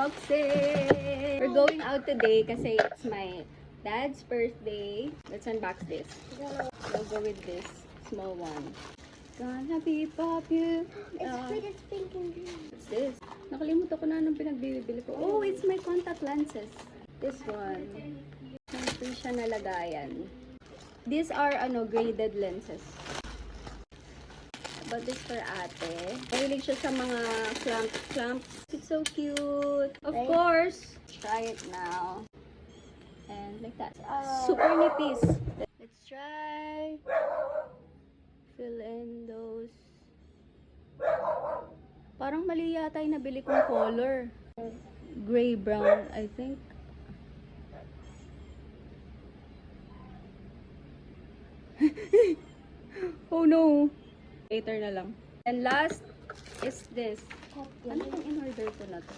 unboxing! We're going out today kasi it's my dad's birthday. Let's unbox this. We'll go with this small one. Gonna be popular. It's pretty it's pink and green. What's this? Nakalimutan ko na anong pinagbibili ko. Oh, it's my contact lenses. This one. Free siya na lagayan. These are ano graded lenses. But this for ate. Mahilig siya sa mga clamp clamps. It's so cute. Of Right. course. Try it now. And like that. Oh. Super nipis. Let's try. Fill in those. Parang mali yata yung nabili kong color. Gray brown, I think. oh no. Later na lang. And last is this. Ano itong in-order ko na to?